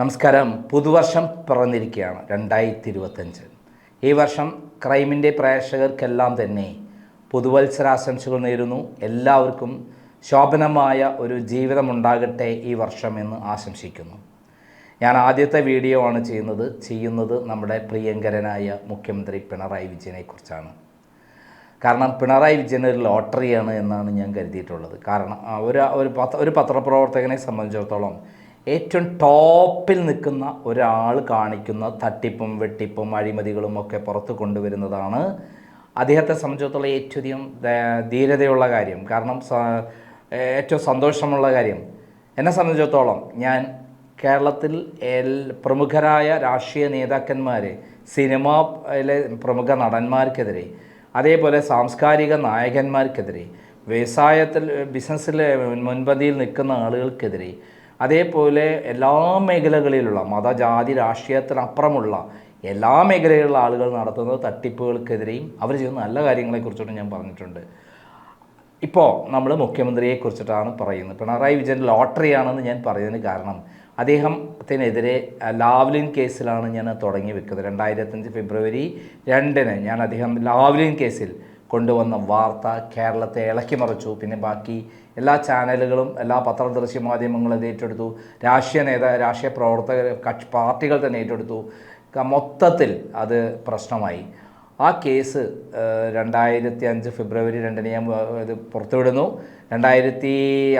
നമസ്കാരം. പുതുവർഷം പിറന്നിരിക്കുകയാണ്. രണ്ടായിരത്തി ഇരുപത്തഞ്ച് ഈ വർഷം ക്രൈമിന്റെ പ്രേക്ഷകർക്കെല്ലാം തന്നെ പുതുവത്സരാശംസകൾ നേരുന്നു. എല്ലാവർക്കും ശോഭനമായ ഒരു ജീവിതമുണ്ടാകട്ടെ ഈ വർഷം എന്ന് ആശംസിക്കുന്നു. ഞാൻ ആദ്യത്തെ വീഡിയോ ആണ് ചെയ്യുന്നത്. ചെയ്യുന്നത് നമ്മുടെ പ്രിയങ്കരനായ മുഖ്യമന്ത്രി പിണറായി വിജയനെക്കുറിച്ചാണ് കാരണം പിണറായി വിജയൻ ഒരു ലോട്ടറിയാണ് എന്നാണ് ഞാൻ കരുതിയിട്ടുള്ളത്. കാരണം ഒരു ഒരു പത്ര ഒരു പത്രപ്രവർത്തകനെ സംബന്ധിച്ചിടത്തോളം ഏറ്റവും ടോപ്പിൽ നിൽക്കുന്ന ഒരാൾ കാണിക്കുന്ന തട്ടിപ്പും വെട്ടിപ്പും അഴിമതികളും ഒക്കെ പുറത്ത് കൊണ്ടുവരുന്നതാണ്. അദ്ദേഹത്തെ സംബന്ധിച്ചിടത്തോളം ഏറ്റവും ധീരതയുള്ള കാര്യം. കാരണം ഏറ്റവും സന്തോഷമുള്ള കാര്യം. എന്നെ സംബന്ധിച്ചിടത്തോളം ഞാൻ കേരളത്തിൽ എൽ പ്രമുഖരായ രാഷ്ട്രീയ നേതാക്കന്മാരെ സിനിമയിലെ പ്രമുഖ നടന്മാർക്കെതിരെ അതേപോലെ സാംസ്കാരിക നായകന്മാർക്കെതിരെ വ്യവസായത്തിൽ ബിസിനസ്സിലെ മുൻപന്തിയിൽ നിൽക്കുന്ന ആളുകൾക്കെതിരെ അതേപോലെ എല്ലാ മേഖലകളിലുള്ള മത ജാതി രാഷ്ട്രീയത്തിനപ്പുറമുള്ള എല്ലാ മേഖലയിലുള്ള ആളുകൾ നടത്തുന്ന തട്ടിപ്പുകൾക്കെതിരെയും അവർ ചെയ്യുന്ന നല്ല കാര്യങ്ങളെക്കുറിച്ചിട്ടും ഞാൻ പറഞ്ഞിട്ടുണ്ട്. ഇപ്പോൾ നമ്മൾ മുഖ്യമന്ത്രിയെ കുറിച്ചിട്ടാണ് പറയുന്നത്. പിണറായി വിജയൻ ലോട്ടറിയാണെന്ന് ഞാൻ പറയുന്നതിന് കാരണം അദ്ദേഹത്തിനെതിരെ ലാവ്ലിൻ കേസിലാണ് ഞാൻ തുടങ്ങി വെക്കുന്നത്. രണ്ടായിരത്തഞ്ച് ഫെബ്രുവരി രണ്ടിന് ഞാൻ അദ്ദേഹം ലാവ്ലിൻ കേസിൽ കൊണ്ടുവന്ന വാർത്ത കേരളത്തെ ഇളക്കി മറിച്ചു. പിന്നെ ബാക്കി എല്ലാ ചാനലുകളും എല്ലാ പത്രദൃശ്യ മാധ്യമങ്ങളും അത് ഏറ്റെടുത്തു. രാഷ്ട്രീയ നേതാ രാഷ്ട്രീയ പ്രവർത്തകർ കക്ഷി പാർട്ടികൾ തന്നെ ഏറ്റെടുത്തു. മൊത്തത്തിൽ അത് പ്രശ്നമായി. ആ കേസ് രണ്ടായിരത്തി അഞ്ച് ഫെബ്രുവരി രണ്ടിന് ഞാൻ ഇത് പുറത്തുവിടുന്നു. രണ്ടായിരത്തി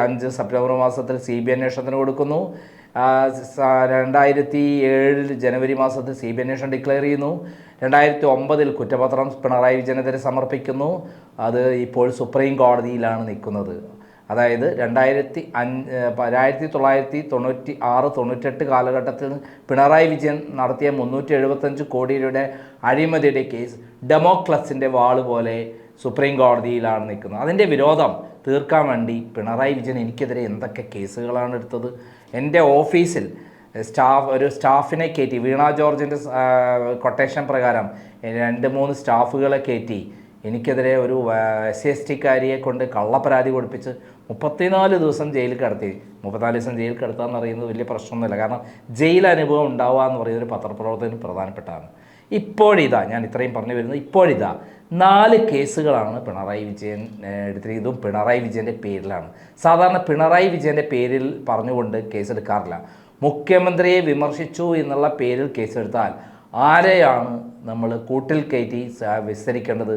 അഞ്ച് സെപ്റ്റംബർ മാസത്തിൽ സി ബി അന്വേഷണത്തിന് കൊടുക്കുന്നു. രണ്ടായിരത്തി ഏഴിൽ ജനുവരി മാസത്തിൽ സി ബി അന്വേഷണം ഡിക്ലെയർ ചെയ്യുന്നു. രണ്ടായിരത്തി ഒമ്പതിൽ കുറ്റപത്രം പിണറായി വിജയനെതിരെ സമർപ്പിക്കുന്നു. അത് ഇപ്പോൾ സുപ്രീം കോടതിയിലാണ് നിൽക്കുന്നത്. അതായത് രണ്ടായിരത്തി അഞ്ച് ആയിരത്തി തൊള്ളായിരത്തി തൊണ്ണൂറ്റി ആറ് തൊണ്ണൂറ്റെട്ട് കാലഘട്ടത്തിൽ പിണറായി വിജയൻ നടത്തിയ മുന്നൂറ്റി എഴുപത്തഞ്ച് കോടി രൂപയുടെ അഴിമതിയുടെ കേസ് ഡെമോക്ലസിന്റെ വാൾ പോലെ സുപ്രീം കോടതിയിലാണ് നിൽക്കുന്നത്. അതിന്റെ വിരോധം തീർക്കാൻ വേണ്ടി പിണറായി വിജയൻ എനിക്കെതിരെ എന്തൊക്കെ കേസുകളാണ് എടുത്തത്? എന്റെ ഓഫീസിൽ സ്റ്റാഫ് ഒരു സ്റ്റാഫിനെ കയറ്റി വീണ ജോർജിന്റെ കൊട്ടേഷൻ പ്രകാരം രണ്ട് മൂന്ന് സ്റ്റാഫുകളെ കയറ്റി എനിക്കെതിരെ ഒരു എസ് സി എസ് ടിക്കാരിയെ കൊണ്ട് കള്ളപ്പരാതി കൊടുപ്പിച്ച് മുപ്പത്തിനാല് ദിവസം ജയിലിൽ കിടത്തി. മുപ്പത്തിനാല് ദിവസം ജയിലിൽ കിടത്തുക എന്ന് പറയുന്നത് വലിയ പ്രശ്നമൊന്നുമില്ല. കാരണം ജയിൽ അനുഭവം ഉണ്ടാവുക എന്ന് പറയുന്നത് ഒരു പത്രപ്രവർത്തകന് പ്രധാനപ്പെട്ടതാണ്. ഇപ്പോഴിതാ ഞാൻ ഇത്രയും പറഞ്ഞു വരുന്നത് ഇപ്പോഴിതാ നാല് കേസുകളാണ് പിണറായി വിജയൻ എടുത്തിരിക്കുന്നതും. പിണറായി വിജയന്റെ പേരിലാണ്. സാധാരണ പിണറായി വിജയന്റെ പേരിൽ പറഞ്ഞുകൊണ്ട് കേസെടുക്കാറില്ല. മുഖ്യമന്ത്രിയെ വിമർശിച്ചു എന്നുള്ള പേരിൽ കേസെടുത്താൽ ആരെയാണ് നമ്മൾ കൂട്ടിൽ കയറ്റി വിസ്തരിക്കേണ്ടത്?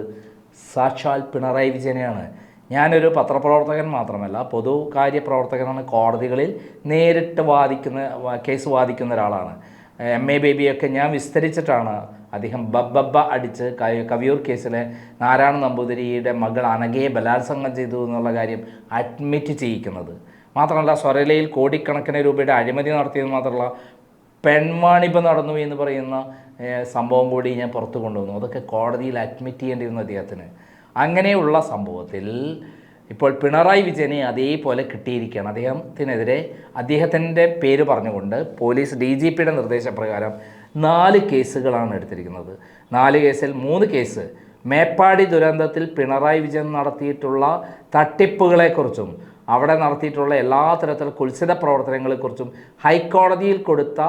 സാക്ഷാൽ പിണറായി വിജയനെയാണ്. ഞാനൊരു പത്രപ്രവർത്തകൻ മാത്രമല്ല പൊതുകാര്യ പ്രവർത്തകനാണ് കോടതികളിൽ നേരിട്ട് വാദിക്കുന്ന കേസ് വാദിക്കുന്ന ഒരാളാണ്. എം എ ബേബിയൊക്കെ ഞാൻ വിസ്തരിച്ചിട്ടാണ് അദ്ദേഹം ബബ്ബബ്ബ അടിച്ച് കവിയൂർ കേസിലെ നാരായണ നമ്പൂതിരിയുടെ മകൾ അനഘയെ ബലാത്സംഗം ചെയ്തു എന്നുള്ള കാര്യം അഡ്മിറ്റ് ചെയ്യിക്കുന്നത്. മാത്രമല്ല സ്വരലയിൽ കോടിക്കണക്കിന് രൂപയുടെ അഴിമതി നടത്തിയത് മാത്രമല്ല പെൺവാണിപ്പ് നടന്നു എന്ന് പറയുന്ന സംഭവം കൂടി ഞാൻ പുറത്തു കൊണ്ടുവന്നു. അതൊക്കെ കോടതിയിൽ അഡ്മിറ്റ് ചെയ്യേണ്ടി വന്നു അദ്ദേഹത്തിന്. അങ്ങനെയുള്ള സംഭവത്തിൽ ഇപ്പോൾ പിണറായി വിജയനെ അതേപോലെ കിട്ടിയിരിക്കുകയാണ്. അദ്ദേഹത്തിനെതിരെ അദ്ദേഹത്തിന്റെ പേര് പറഞ്ഞുകൊണ്ട് പോലീസ് ഡി ജി പിയുടെ നിർദ്ദേശപ്രകാരം നാല് കേസുകളാണ് എടുത്തിരിക്കുന്നത്. നാല് കേസിൽ മൂന്ന് കേസ് മേപ്പാടി ദുരന്തത്തിൽ പിണറായി വിജയൻ നടത്തിയിട്ടുള്ള തട്ടിപ്പുകളെക്കുറിച്ചും അവിടെ നടത്തിയിട്ടുള്ള എല്ലാ തരത്തിലുള്ള കുൽസിത പ്രവർത്തനങ്ങളെക്കുറിച്ചും ഹൈക്കോടതിയിൽ കൊടുത്ത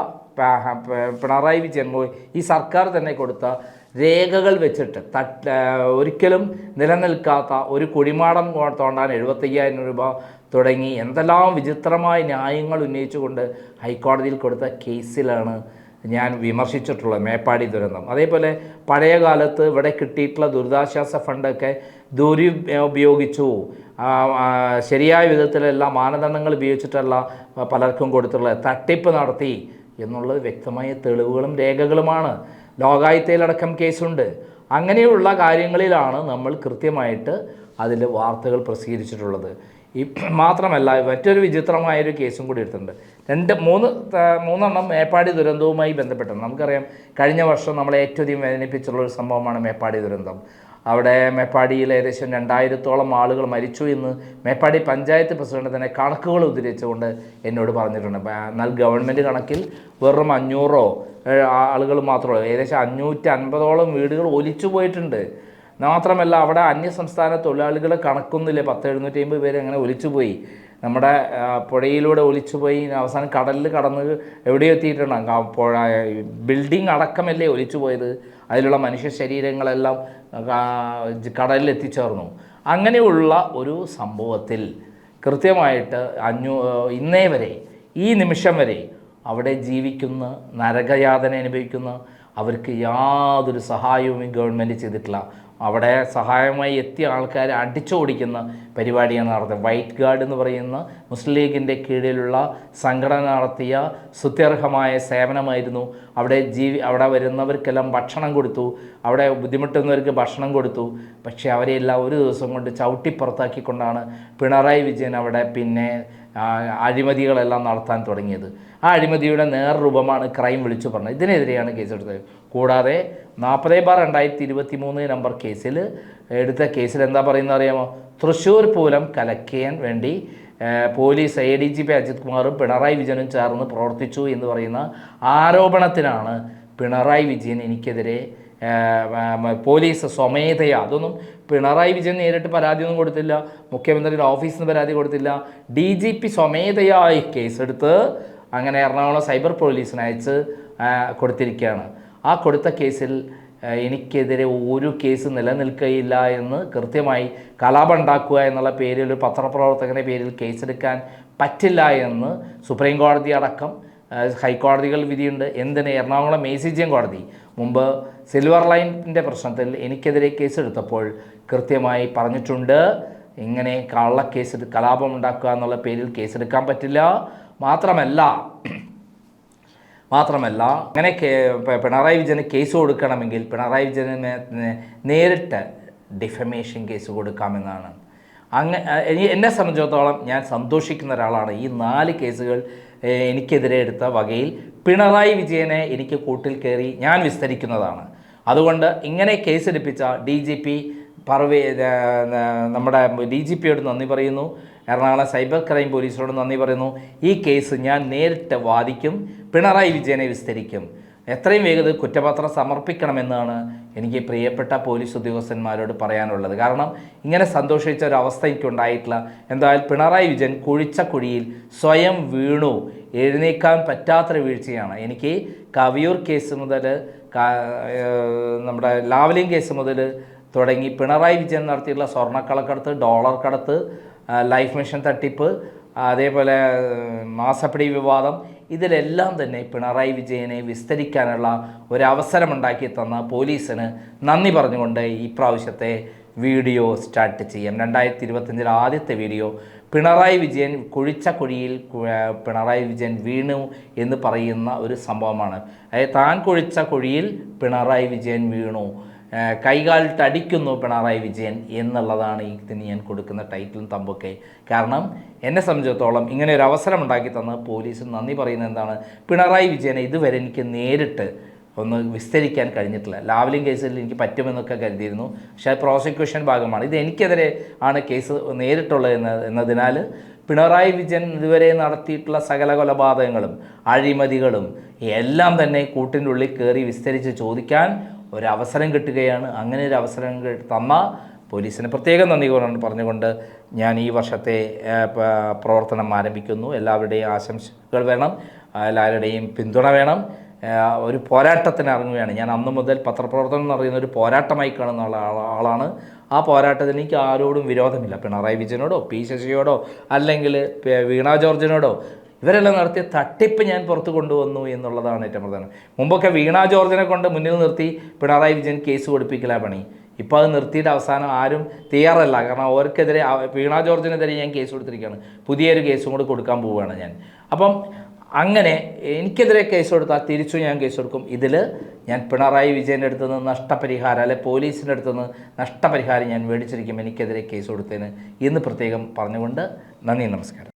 പിണറായി വിജയൻ ഈ സർക്കാർ തന്നെ കൊടുത്ത രേഖകൾ വെച്ചിട്ട് തട്ട് ഒരിക്കലും നിലനിൽക്കാത്ത ഒരു കുഴിമാടം തോണ്ടാൻ എഴുപത്തയ്യായിരം രൂപ തുടങ്ങി എന്തെല്ലാം വിചിത്രമായ ന്യായങ്ങൾ ഉന്നയിച്ചുകൊണ്ട് ഹൈക്കോടതിയിൽ കൊടുത്ത കേസിലാണ് ഞാൻ വിമർശിച്ചിട്ടുള്ളത് മേപ്പാടി ദുരന്തം. അതേപോലെ പഴയ കാലത്ത് ഇവിടെ കിട്ടിയിട്ടുള്ള ദുരിതാശ്വാസ ഫണ്ടൊക്കെ ദുരുപയോഗിച്ചു. ശരിയായ വിധത്തിലല്ല മാനദണ്ഡങ്ങൾ ഉപയോഗിച്ചിട്ടല്ല പലർക്കും കൊടുത്തിട്ടുള്ളത്. തട്ടിപ്പ് നടത്തി എന്നുള്ളത് വ്യക്തമായ തെളിവുകളും രേഖകളുമാണ്. ലോകായുത്തയിലടക്കം കേസുണ്ട്. അങ്ങനെയുള്ള കാര്യങ്ങളിലാണ് നമ്മൾ കൃത്യമായിട്ട് അതിൽ വാർത്തകൾ പ്രസിദ്ധീകരിച്ചിട്ടുള്ളത്. ഈ മാത്രമല്ല മറ്റൊരു വിചിത്രമായൊരു കേസും കൂടി എടുത്തിട്ടുണ്ട്. രണ്ട് മൂന്ന് മൂന്നെണ്ണം മേപ്പാടി ദുരന്തവുമായി ബന്ധപ്പെട്ടാണ് നമുക്കറിയാം കഴിഞ്ഞ വർഷം നമ്മളെ ഏറ്റവും അധികം വേദനിപ്പിച്ചുള്ള ഒരു സംഭവമാണ് മേപ്പാടി ദുരന്തം. അവിടെ മേപ്പാടിയിൽ ഏകദേശം രണ്ടായിരത്തോളം ആളുകൾ മരിച്ചു എന്ന് മേപ്പാടി പഞ്ചായത്ത് പ്രസിഡന്റ് തന്നെ കണക്കുകൾ ഉദ്ധരിച്ചുകൊണ്ട് എന്നോട് പറഞ്ഞിട്ടുണ്ട്. എന്നാൽ ഗവൺമെന്റ് കണക്കിൽ വെറും അഞ്ഞൂറോ ആളുകൾ മാത്രമേ ഏകദേശം അഞ്ഞൂറ്റി അൻപതോളം വീടുകൾ ഒലിച്ചു പോയിട്ടുണ്ട്. മാത്രമല്ല അവിടെ അന്യസംസ്ഥാന തൊഴിലാളികളെ കണക്കൊന്നുമില്ല. പത്ത് എഴുന്നൂറ്റി അമ്പത് പേര് അങ്ങനെ ഒലിച്ചു പോയി. നമ്മുടെ പുഴയിലൂടെ ഒലിച്ചുപോയി അവസാനം കടലിൽ കടന്ന് എവിടെയോ എത്തിയിട്ടുണ്ടാകും പുഴ ബിൽഡിംഗ് അടക്കമല്ലേ ഒലിച്ചു പോയത് അതിലുള്ള മനുഷ്യ ശരീരങ്ങളെല്ലാം കടലിൽ എത്തിച്ചേർന്നു. അങ്ങനെയുള്ള ഒരു സംഭവത്തിൽ കൃത്യമായിട്ട് അഞ്ഞൂ ഇന്നേ വരെ ഈ നിമിഷം വരെ അവിടെ ജീവിക്കുന്ന നരകയാതന അനുഭവിക്കുന്ന അവർക്ക് യാതൊരു സഹായവും ഈ ഗവൺമെന്റ് ചെയ്തിട്ടില്ല. അവിടെ സഹായമായി എത്തിയ ആൾക്കാരെ അടിച്ചോടിക്കുന്ന പരിപാടിയാണ് നടത്തുന്നത് വൈറ്റ് ഗാർഡ് എന്ന് പറയുന്ന മുസ്ലിം ലീഗിന്റെ കീഴിലുള്ള സംഘടന നടത്തിയ സ്തുത്യർഹമായ സേവനമായിരുന്നു. അവിടെ ജീവി അവിടെ വരുന്നവർക്കെല്ലാം ഭക്ഷണം കൊടുത്തു. അവിടെ ബുദ്ധിമുട്ടുന്നവർക്ക് ഭക്ഷണം കൊടുത്തു. പക്ഷേ അവരെല്ലാം ഒരു ദിവസം കൊണ്ട് ചവിട്ടിപ്പുറത്താക്കിക്കൊണ്ടാണ് പിണറായി വിജയൻ അവിടെ പിന്നെ അഴിമതികളെല്ലാം നടത്താൻ തുടങ്ങിയത്. ആ അഴിമതിയുടെ നേർരൂപമാണ് ക്രൈം വിളിച്ചു പറഞ്ഞത്. ഇതിനെതിരെയാണ് കേസെടുത്തത് കൂടാതെ നാൽപ്പത് ബാർ രണ്ടായിരത്തി ഇരുപത്തി മൂന്ന് നമ്പർ കേസിൽ എടുത്ത കേസിൽ എന്താ പറയുന്നത് അറിയാമോ? തൃശ്ശൂർ പൂരം കലക്കിയാൻ വേണ്ടി police A D G P Ajith കുമാറും പിണറായി വിജയനും ചേർന്ന് പ്രവർത്തിച്ചു എന്ന് പറയുന്ന ആരോപണത്തിനാണ് പിണറായി വിജയൻ എനിക്കെതിരെ പോലീസ് സ്വമേധയാ. അതൊന്നും പിണറായി വിജയൻ നേരിട്ട് പരാതിയൊന്നും കൊടുത്തില്ല. മുഖ്യമന്ത്രിയുടെ ഓഫീസിൽ നിന്ന് പരാതി കൊടുത്തില്ല. ഡി ജി പി സ്വമേധയായി കേസെടുത്ത് അങ്ങനെ എറണാകുളം സൈബർ പോലീസിന് അയച്ച് കൊടുത്തിരിക്കുകയാണ്. ആ കൊടുത്ത കേസിൽ എനിക്കെതിരെ ഒരു കേസ് നിലനിൽക്കുകയില്ല എന്ന് കൃത്യമായി കലാപം ഉണ്ടാക്കുക എന്നുള്ള പേരിൽ ഒരു പത്രപ്രവർത്തകന്റെ പേരിൽ കേസെടുക്കാൻ പറ്റില്ല എന്ന് സുപ്രീം കോടതി അടക്കം ഹൈക്കോടതികൾ വിധിയുണ്ട്. എന്തിന്? എറണാകുളം മേസിജിയം കോടതി. മുമ്പ് സിൽവർ ലൈനിന്റെ പ്രശ്നത്തിൽ എനിക്കെതിരെ കേസെടുത്തപ്പോൾ കൃത്യമായി പറഞ്ഞിട്ടുണ്ട്. ഇങ്ങനെ കള്ളക്കേസ് കലാപം ഉണ്ടാക്കുക എന്നുള്ള പേരിൽ കേസെടുക്കാൻ പറ്റില്ല. മാത്രമല്ല മാത്രമല്ല അങ്ങനെ പിണറായി വിജയന് കേസ് കൊടുക്കണമെങ്കിൽ പിണറായി വിജയന് നേരിട്ട് ഡിഫമേഷൻ കേസ് കൊടുക്കാമെന്നാണ് അങ്ങ എനി- എന്നെ സംബന്ധിച്ചിടത്തോളം ഞാൻ സന്തോഷിക്കുന്ന ഒരാളാണ്. ഈ നാല് കേസുകൾ എനിക്കെതിരെ എടുത്ത വകയിൽ പിണറായി വിജയനെ എനിക്ക് കൂട്ടിൽ കയറി ഞാൻ വിസ്തരിക്കുന്നതാണ്. അതുകൊണ്ട് ഇങ്ങനെ കേസെടുപ്പിച്ച ഡി ജി പി പർവേ നമ്മുടെ ഡി ജി പിയോട് നന്ദി പറയുന്നു. എറണാകുളം സൈബർ ക്രൈം പോലീസിനോട് നന്ദി പറയുന്നു. ഈ കേസ് ഞാൻ നേരിട്ട് വാദിക്കും പിണറായി വിജയനെ വിസ്തരിക്കും. എത്രയും വേഗത്തിൽ കുറ്റപത്രം സമർപ്പിക്കണമെന്നാണ് എനിക്ക് പ്രിയപ്പെട്ട പോലീസ് ഉദ്യോഗസ്ഥന്മാരോട് പറയാനുള്ളത്. കാരണം ഇങ്ങനെ സന്തോഷിച്ച ഒരു അവസ്ഥ എനിക്കുണ്ടായിട്ടില്ല എന്തായാലും പിണറായി വിജയൻ കുഴിച്ച കുഴിയിൽ സ്വയം വീണു. എഴുന്നേക്കാൻ പറ്റാത്തൊരു വീഴ്ചയാണ്. എനിക്ക് കവിയൂർ കേസ് മുതൽ നമ്മുടെ ലാവലിൻ കേസ് മുതൽ തുടങ്ങി പിണറായി വിജയൻ നടത്തിയിട്ടുള്ള സ്വർണക്കളക്കടത്ത് ഡോളർ കടത്ത് ലൈഫ് മിഷൻ തട്ടിപ്പ് അതേപോലെ മാസപ്പടി വിവാദം ഇതിലെല്ലാം തന്നെ പിണറായി വിജയനെ വിസ്തരിക്കാനുള്ള ഒരവസരമുണ്ടാക്കി തന്ന പോലീസിന് നന്ദി പറഞ്ഞുകൊണ്ട് ഈ പ്രാവശ്യത്തെ വീഡിയോ സ്റ്റാർട്ട് ചെയ്യാം. രണ്ടായിരത്തി ഇരുപത്തഞ്ചിലെ ആദ്യത്തെ വീഡിയോ പിണറായി വിജയൻ കുഴിച്ച കുഴിയിൽ പിണറായി വിജയൻ വീണു എന്ന് പറയുന്ന ഒരു സംഭവമാണ്. അതായത് താൻ കുഴിച്ച കുഴിയിൽ പിണറായി വിജയൻ വീണു. ഏഹ് തടിക്കുന്നു പിണറായി വിജയൻ എന്നുള്ളതാണ് ഇതിന് ഞാൻ കൊടുക്കുന്ന ടൈറ്റിലും തമ്പൊക്കെ. കാരണം എന്നെ സംബന്ധിച്ചിടത്തോളം ഇങ്ങനെ ഒരു അവസരം ഉണ്ടാക്കി തന്ന പോലീസിന് നന്ദി പറയുന്നത് എന്താണ്? പിണറായി വിജയനെ ഇതുവരെ എനിക്ക് നേരിട്ട് ഒന്ന് വിസ്തരിക്കാൻ കഴിഞ്ഞിട്ടില്ല. ലാവലിംഗ് കേസിൽ എനിക്ക് പറ്റുമെന്നൊക്കെ കരുതിയിരുന്നു. പക്ഷേ പ്രോസിക്യൂഷൻ ഭാഗമാണ്. ഇത് എനിക്കെതിരെ ആണ് കേസ് നേരിട്ടുള്ളത് എന്ന എന്നതിനാൽ പിണറായി വിജയൻ ഇതുവരെ നടത്തിയിട്ടുള്ള സകല കൊലപാതകങ്ങളും അഴിമതികളും എല്ലാം തന്നെ കൂട്ടിന്റെ ഉള്ളിൽ കയറി വിസ്തരിച്ച് ചോദിക്കാൻ ഒരവസരം കിട്ടുകയാണ്. അങ്ങനെ ഒരു അവസരം തന്ന പോലീസിന് പ്രത്യേകം നന്ദി കൊണ്ട് പറഞ്ഞുകൊണ്ട് ഞാൻ ഈ വർഷത്തെ പ്രവർത്തനം ആരംഭിക്കുന്നു. എല്ലാവരുടെയും ആശംസകൾ വേണം. എല്ലാവരുടെയും പിന്തുണ വേണം. ഒരു പോരാട്ടത്തിന് ഇറങ്ങുകയാണ്. ഞാൻ അന്ന് മുതൽ പത്രപ്രവർത്തനം എന്ന് പറയുന്ന ഒരു പോരാട്ടമായി കാണുന്ന ആള- ആള- ആളാണ്. ആ പോരാട്ടത്തിന് എനിക്ക് ആരോടും വിരോധമില്ല. പിണറായി വിജയനോടോ പി ശശിയോടോ അല്ലെങ്കിൽ വീണ ജോർജിനോടോ ഇവരെല്ലാം നടത്തിയ തട്ടിപ്പ് ഞാൻ പുറത്ത് കൊണ്ടുവന്നു എന്നുള്ളതാണ് ഏറ്റവും പ്രധാനം. മുമ്പൊക്കെ വീണ ജോർജിനെ കൊണ്ട് മുന്നിൽ നിർത്തി പിണറായി വിജയൻ കേസ് കൊടുപ്പിക്കലാ പണി. ഇപ്പോൾ അത് നിർത്തിയിട്ട് അവസാനം ആരും തയ്യാറല്ല. കാരണം അവർക്കെതിരെ വീണ ജോർജിനെതിരെ ഞാൻ കേസ് കൊടുത്തിരിക്കുകയാണ്. പുതിയൊരു കേസും കൂടി കൊടുക്കാൻ പോവുകയാണ് ഞാൻ. അപ്പം അങ്ങനെ എനിക്കെതിരെ കേസ് കൊടുത്താൽ തിരിച്ചു ഞാൻ കേസ് കൊടുക്കും. ഇതിൽ ഞാൻ പിണറായി വിജയന്റെ അടുത്ത് നിന്ന് നഷ്ടപരിഹാരം അല്ലെ പോലീസിന്റെ അടുത്ത് നിന്ന് നഷ്ടപരിഹാരം ഞാൻ മേടിച്ചിരിക്കും എനിക്കെതിരെ കേസ് കൊടുത്തതിന് എന്ന് പ്രത്യേകം പറഞ്ഞുകൊണ്ട് നന്ദി നമസ്കാരം.